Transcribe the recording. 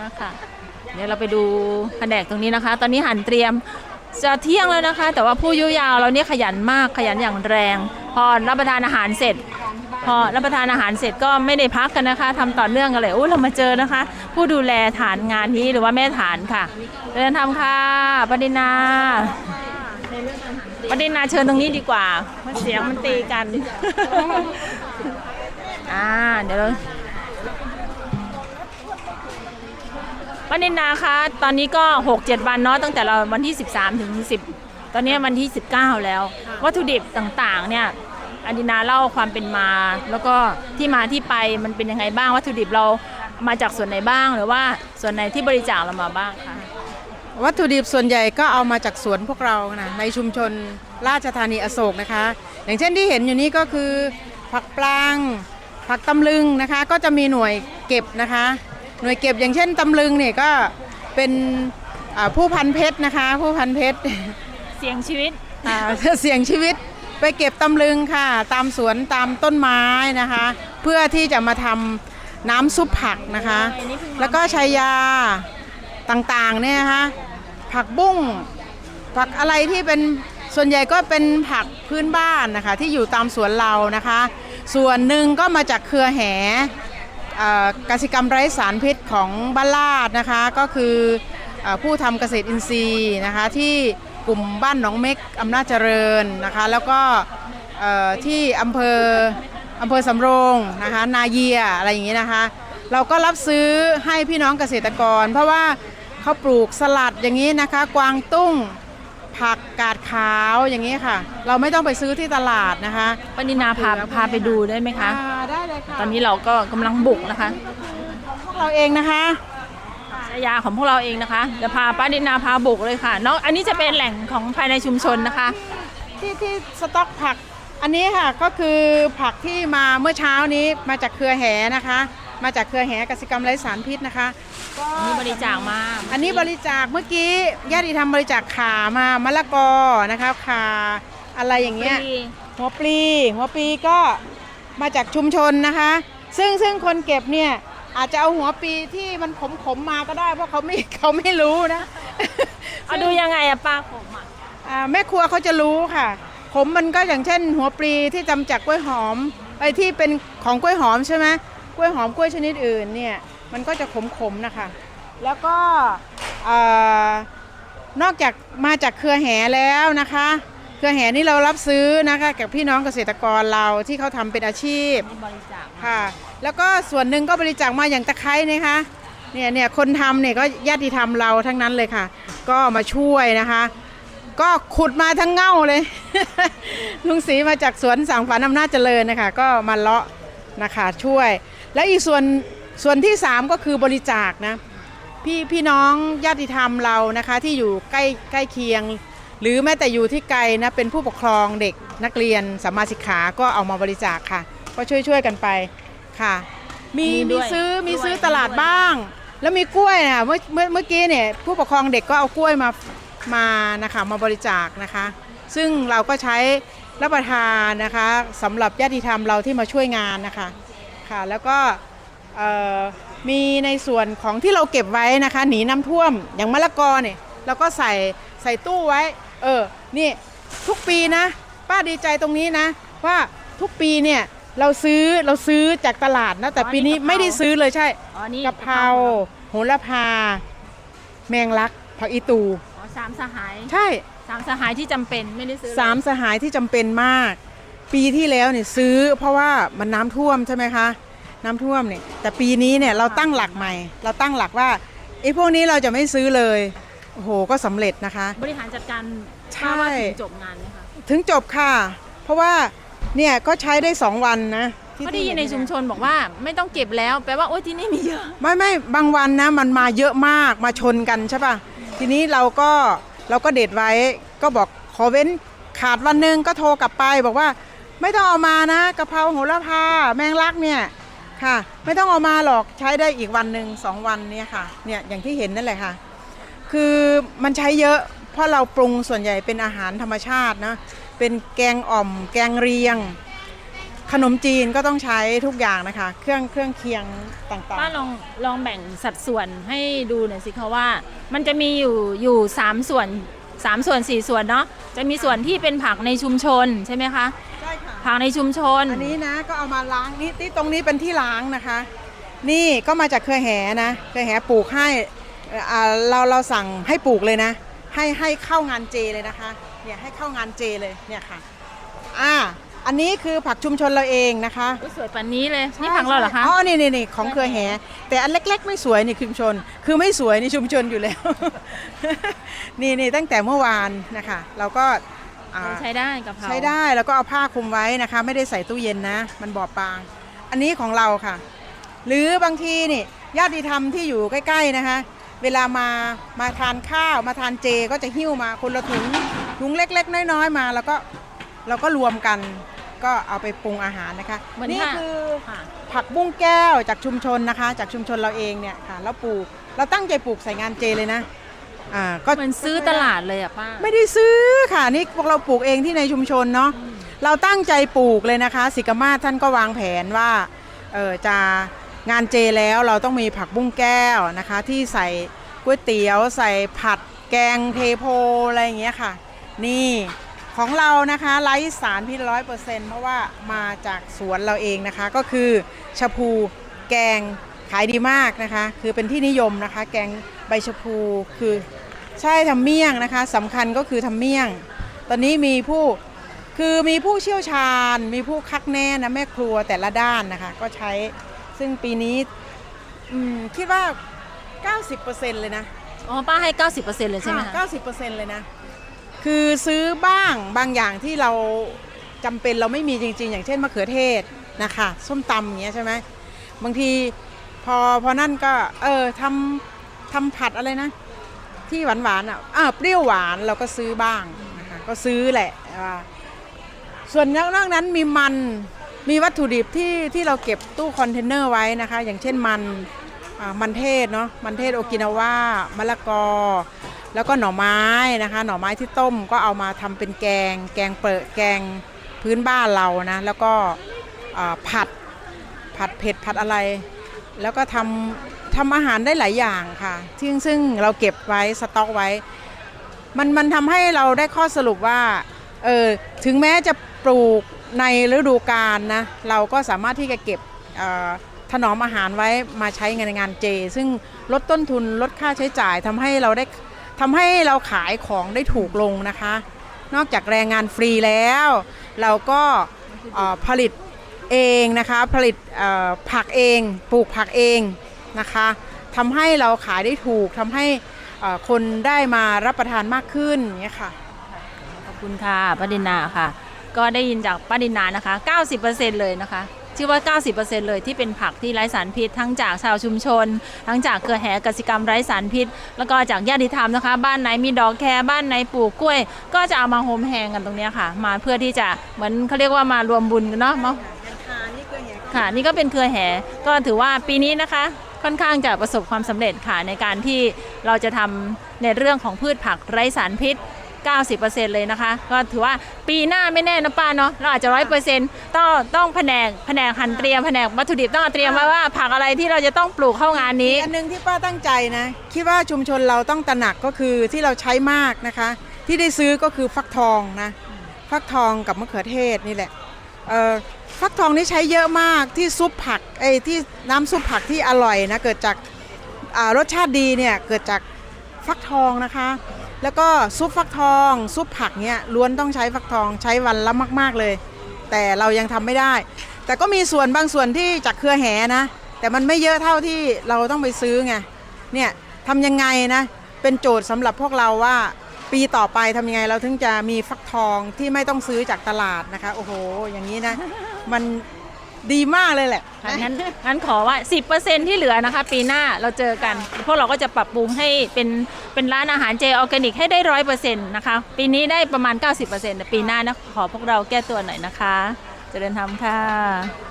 มากค่ะ เดี๋ยวเราไปดูแผนกตรงนี้นะคะ ตอนนี้หันเตรียมจะเที่ยงแล้วนะคะ แต่ว่าผู้ยุยาวเราเนี่ยขยันมากขยันอย่างแรง พอรับประทานอาหารเสร็จ พอรับประทานอาหารเสร็จก็ไม่ได้พักกันนะคะทำต่อเนื่องกันเลยโอ้เรามาเจอนะคะ ผู้ดูแลฐานงานนี้หรือว่าแม่ฐานค่ะเดินทำค่ะปดินาปดินาเชิญตรงนี้ดีกว่าเพราะเสียงมันตีกันอ่าเดี๋ยวเรา ปดินาคะ ตอนนี้ก็ 6-7 วันเนาะตั้งแต่เราวันที่ 13 ถึง 10 ตอนนี้วันที่ 19 แล้ว วัตถุดิบต่างๆเนี่ยอดินาเล่าความเป็นมา แล้วก็ที่มาที่ไปมันเป็นยังไงบ้างวัตถุดิบเรามาจากส่วนไหนบ้าง หรือว่าส่วนไหนที่บริจาคเรามาบ้างคะวัตถุดิบส่วนใหญ่ก็เอามาจากสวนพวกเรานะในชุมชนราชธานีอโศกนะคะ อย่างเช่นที่เห็นอยู่นี้ก็คือผักปลางผักตำลึงนะคะ ก็จะมีหน่วยเก็บนะคะ หน่วยเก็บอย่างเช่นตำลึงเนี่ยก็เป็นอ่าผู้พันเพชรนะคะ ผู้พันเพชรเสียงชีวิตอ่าเสี่ยงชีวิตไปเก็บตำลึงค่ะ ตามสวนตามต้นไม้นะคะ เพื่อที่จะมาทำน้ำซุปผักนะคะ แล้วก็ชายาต่างๆเนี่ยนะคะผักบุ้งผักอะไรที่เป็นส่วนใหญ่ก็เป็นผักพื้นบ้านนะคะ ที่อยู่ตามสวนเรานะคะ ส่วนหนึ่งก็มาจากเครือแหเอ่อ กสิกรรมไร้สารพิษของบ้านลาดนะคะ ก็คือเออผู้ทำเกษตรอินทรีย์นะคะที่กลุ่มบ้านหนองเม็กอำนาจเจริญนะคะแล้วก็เอ่อที่อำเภออำเภอสำโรงนะคะนาเยียอะไรอย่างนี้นะคะ เราก็รับซื้อให้พี่น้องเกษตรกร เพราะว่าเขาปลูกสลัดอย่างนี้นะคะ กวางตุ้งผักกาดขาวอย่างนี้ค่ะ เราไม่ต้องไปซื้อที่ตลาดนะคะปณินาพาพาไปดูได้ไหมคะ อ่าได้เลยค่ะตอนนี้เราก็กำลังบุกนะคะ พวกเราเองนะคะชายาของพวกเราเองนะคะเดี๋ยวพาป้าดินาพาบุกเลยค่ะน้องอันนี้จะเป็นแหล่งของภายในชุมชนนะคะ ที่ที่สต็อกผัก อันนี้ค่ะก็คือผักที่มาเมื่อเช้านี้มาจากเครือแหนะคะ มาจากเครือแหกสิกรรมไร้สารพิษนะคะอันนี้บริจาคมา อันนี้บริจาคเมื่อกี้ญาติธรรมบริจาคขามามะละกอนะคะขาอะไรอย่างเงี้ยหัวปลีหัวปลีก็ มาจากชุมชนนะคะ ซึ่งซึ่งคนเก็บเนี่ยอาจจะเอาหัวปลีที่มันขมขมๆมาก็ได้ เพราะเขาไม่เขาไม่รู้นะเอาดูยังไงอะป้าผมอะอ่าแม่ครัวเขาจะรู้ค่ะขมมันก็อย่างเช่น หัวปลีที่ทำจากกล้วยหอมไอ้ที่เป็นของกล้วยหอมใช่ไหมกล้วยหอมกล้วยชนิดอื่นเนี่ยมันก็จะขมขมๆนะคะ แล้วก็เอ่อนอกจากมาจากเครือแหแล้วนะคะ เครือแหนี่เรารับซื้อนะคะกับพี่น้องเกษตรกรเราที่เขาทำเป็นอาชีพนี่บริจาคมาค่ะ แล้วก็ส่วนหนึ่งก็บริจาคมาอย่างตะไคร้นะคะเนี่ยเนี่ยคนทำเนี่ยก็ญาติธรรมเราทั้งนั้นเลยค่ะ ก็มาช่วยนะคะ ก็ขุดมาทั้งเง่าเลย ลุงศรีมาจากสวนสังฝันอำนาจเจริญนะคะ ก็มาเลาะนะคะช่วย และอีกส่วนส่วนที่สามก็คือบริจาคนะพี่พี่น้องญาติธรรมเรานะคะที่อยู่ใกล้ใกล้เคียง หรือแม้แต่อยู่ที่ไกลนะเป็นผู้ปกครองเด็กนักเรียนสัมมาสิกขาก็เอามาบริจาคค่ะ ก็ช่วยช่วยๆกันไปค่ะ มีมีซื้อมีซื้อตลาดบ้าง แล้วมีกล้วยนะเมื่อเมื่อเมื่อกี้เนี่ยผู้ปกครองเด็กก็เอากล้วยมามานะคะมาบริจาคนะคะ ซึ่งเราก็ใช้รับประทานนะคะสำหรับญาติธรรมเราที่มาช่วยงานนะคะค่ะแล้วก็เอ่อมีในส่วนของที่เราเก็บไว้นะคะ หนีน้ำท่วมอย่างมะละกอเนี่ยเราก็ใส่ใส่ตู้ไว้ เออ นี่ทุกปีนะ ป้าดีใจตรงนี้นะ ว่าทุกปีเนี่ยเราซื้อเราซื้อจากตลาดนะ แต่ปีนี้ไม่ได้ซื้อเลยใช่อ๋อนี่กะเพราโหระพา แมงลัก ผักอีตู อ๋อสามสหายใช่ สามสหายที่จำเป็นไม่ได้ซื้อเลยสามสหายที่จำเป็นมาก ปีที่แล้วเนี่ยซื้อเพราะว่ามันน้ำท่วมใช่ไหมคะ น้ำท่วมเนี่ยแต่ปีนี้เนี่ยเราตั้งหลักใหม่ เราตั้งหลักว่าไอ้พวกนี้เราจะไม่ซื้อเลย โอ้โหก็สำเร็จนะคะ บริหารจัดการใช่ป้าว่าถึงจบงานไหมคะถึงจบค่ะ เพราะว่าเนี่ยก็ใช้ได้สองวันนะที่ก็ได้ยินที่ในเยชุมชนบอกว่าไม่ต้องเก็บแล้วแปลว่าโอ๊ยที่นี่มีเยอะ ไม่ไม่บางวันนะมันมาเยอะมากมาชนกันใช่ป่ะทีนี้เราก็เราก็เด็ดไว้ก็บอกขอเว้นขาดวันหนึ่งก็โทรกลับไปบอกว่า ไม่ต้องเอามานะกะเพราโหระพาแมงลักเนี่ยค่ะ ไม่ต้องเอามาหรอกใช้ได้อีกวันหนึ่งสองวันเนี่ยค่ะเนี่ยอย่างที่เห็นนั่นแหละค่ะ คือมันใช้เยอะเพราะเราปรุงส่วนใหญ่เป็นอาหารธรรมชาตินะ เป็นแกงอ่อม แกงเรียง ขนมจีนก็ต้องใช้ทุกอย่างนะคะ เครื่องเครื่องเคียงต่างป้าลองลองแบ่งสัดส่วนให้ดูหน่อยสิคะว่า มันจะมีอยู่อยู่สามส่วนสามส่วนสี่ส่วนเนาะจะมีส่วนที่เป็นผักในชุมชนใช่ไหมคะๆใช่ค่ะ ผักในชุมชน อันนี้นะก็เอามาล้างนี่ที่ตรงนี้เป็นที่ล้างนะคะ นี่ก็มาจากเครือแหนะเครือแหปลูกให้เอ่ออ่าเราเราสั่งให้ปลูกเลยนะ ให้ให้เข้างานเจเลยนะคะเนี่ยให้เข้างานเจเลยเนี่ยค่ะอ่าอันนี้คือผักชุมชนเราเองนะคะสวยปันนี้เลยนี่ผักเราเหรอคะ อ๋อนี่นี่นี่ของเครือแหแต่อันเล็ก ๆ ไม่สวยนี่ชุมชน คือไม่สวยนี่ชุมชนอยู่แล้ว นี่นี่ตั้งแต่เมื่อวานนะคะ เราก็อ่า ใช้ได้กับเขาใช้ได้แล้วก็เอาผ้าคลุมไว้นะคะ ไม่ได้ใส่ตู้เย็นนะ มันบอบบาง อันนี้ของเราค่ะ หรือบางทีนี่ญาติธรรมที่อยู่ใกล้ ๆนะคะ เวลามามาทานข้าวมาทานเจก็จะหิ้วมาคนละถุงถุงเล็ก ๆ น้อยๆมาแล้วก็เราก็รวมกันก็เอาไปปรุงอาหารนะคะเหมือนนี่ค่ะคือค่ะผักบุ้งแก้วจากชุมชนนะคะ จากชุมชนเราเองเนี่ยค่ะแล้วปลูกเราตั้งใจปลูกใส่งานเจเลยนะอ่าก็เหมือนซื้อตลาดเลยอะป้า ไม่ได้ซื้อค่ะนี่พวกเราปลูกเองที่ในชุมชนเนาะเราตั้งใจปลูกเลยนะคะ สิกามาศท่านก็วางแผนว่าเออจะ งานเจแล้วเราต้องมีผักบุ้งแก้วนะคะ ที่ใส่ก๋วยเตี๋ยวใส่ผัดแกงเทโพอะไรอย่างเงี้ยค่ะ นี่ของเรานะคะไร้สารพิษร้อยเปอร์เซ็นต์เพราะว่ามาจากสวนเราเองนะคะ ก็คือชะพูแกงขายดีมากนะคะ คือเป็นที่นิยมนะคะ แกงใบชะพูคือใช่ทำเมี่ยงนะคะสำคัญก็คือทำเมี่ยง ตอนนี้มีผู้คือมีผู้เชี่ยวชาญ มีผู้คักแน่นะแม่ครัวแต่ละด้านนะคะ ก็ใช้ ซึ่งปีนี้อืมคิดว่า 90%เลยนะอ๋อป้าให้ 90%เลยใช่ไหมคะค่ะ90%เลยนะ คือซื้อบ้างบางอย่างที่เราจำเป็นเราไม่มีจริง ๆ อย่างเช่นมะเขือเทศนะคะส้มตำอย่างเงี้ยใช่ไหมบางทีพอพอนั่นก็เออทำทำผัดอะไรนะ ที่หวานหวานๆอะอ่าเปรี้ยวหวานเราก็ซื้อบ้างนะคะก็ซื้อแหละอ่าส่วนนอกนั้นมีมัน มีวัตถุดิบที่ที่เราเก็บตู้คอนเทนเนอร์ไว้นะคะ อย่างเช่นมันมันเทศเนาะมันเทศโอกินาว่ามะละกอ แล้วก็หน่อไม้นะคะ หน่อไม้ที่ต้มก็เอามาทำเป็นแกง แกงเปิดแกงพื้นบ้านเรานะแล้วก็ผัดผัดเผ็ดผัดอะไร แล้วก็ทำทำอาหารได้หลายอย่างค่ะซึ่งซึ่งเราเก็บไว้สต็อกไว้ มันมันทำให้เราได้ข้อสรุปว่าเออถึงแม้จะปลูก ในฤดูกาลนะเราก็สามารถที่จะเก็บถนอมอาหารไว้มาใช้ในงานเจ ซึ่งลดต้นทุนลดค่าใช้จ่ายทำให้เราได้ทำให้เราขายของได้ถูกลงนะคะ นอกจากแรงงานฟรีแล้ว เราก็ผลิตเองนะคะผลิตผักเองปลูกผักเองนะคะทำให้เราขายได้ถูกทำให้คนได้มารับประทานมากขึ้นเงี้ยค่ะ ขอบคุณค่ะป้าดินาค่ะ ก็ได้ยินจากป้าดินานะคะ 90%เลยนะคะชื่อว่า 90%เลยที่เป็นผักที่ไร้สารพิษ ทั้งจากชาวชุมชน ทั้งจากเครือแหกสิกรรมไร้สารพิษ แล้วก็จากญาติธรรมนะคะ บ้านไหนมีดอกแครบ้านไหนปลูกกล้วย ก็จะเอามาโฮมแฮงกันตรงนี้ค่ะ มาเพื่อที่จะเหมือนเขาเรียกว่ามารวมบุญกันเนาะมาค่ะ นี่ก็เป็นเครือแห่ก็ถือว่าปีนี้นะคะค่อนข้างจะประสบความสำเร็จค่ะในการที่เราจะทำในเรื่องของพืชผักไร้สารพิษ 90%เลยนะคะ ก็ถือว่าปีหน้าไม่แน่นะป้าเนาะเราอาจจะร้อยเปอร์เซ็นต์ต้องต้องแผนกแผนกหันเตรียมแผนกวัตถุดิบต้องเตรียมไว้ว่าผักอะไรที่เราจะต้องปลูกเข้างานนี้ อันหนึงที่ป้าตั้งใจนะ คิดว่าชุมชนเราต้องตระหนักก็คือที่เราใช้มากนะคะ ที่ได้ซื้อก็คือฟักทองนะ ฟักทองกับมะเขือเทศนี่แหละเอ่อฟักทองนี่ใช้เยอะมากที่ซุปผักไอ้ยที่น้ำซุปผักที่อร่อยนะเกิดจากอ่ารสชาติดีเนี่ยเกิดจากฟักทองนะคะ แล้วก็ซุปฟักทอง ซุปผักเนี่ยล้วนต้องใช้ฟักทองใช้วันละมาก ๆเลย แต่เรายังทำไม่ได้ แต่ก็มีส่วนบางส่วนที่จากเครือแหนะ แต่มันไม่เยอะเท่าที่เราต้องไปซื้อไงเนี่ยทำยังไงนะเป็นโจทย์สำหรับพวกเราว่าปีต่อไปทำยังไงเราถึงจะมีฟักทองที่ไม่ต้องซื้อจากตลาดนะคะ โอ้โห อย่างนี้นะ มัน ดีมากเลยแหละค่ะงั้นงั้นขอว่า 10%ที่เหลือนะคะ ปีหน้าเราเจอกัน พวกเราก็จะปรับปรุงให้เป็นเป็นร้านอาหารเจออร์แกนิกให้ได้ร้อยเปอร์เซ็นต์นะคะ ปีนี้ได้ประมาณ 90%แต่ปีหน้านะขอพวกเราแก้ตัวหน่อยนะคะ เจริญธรรมค่ะ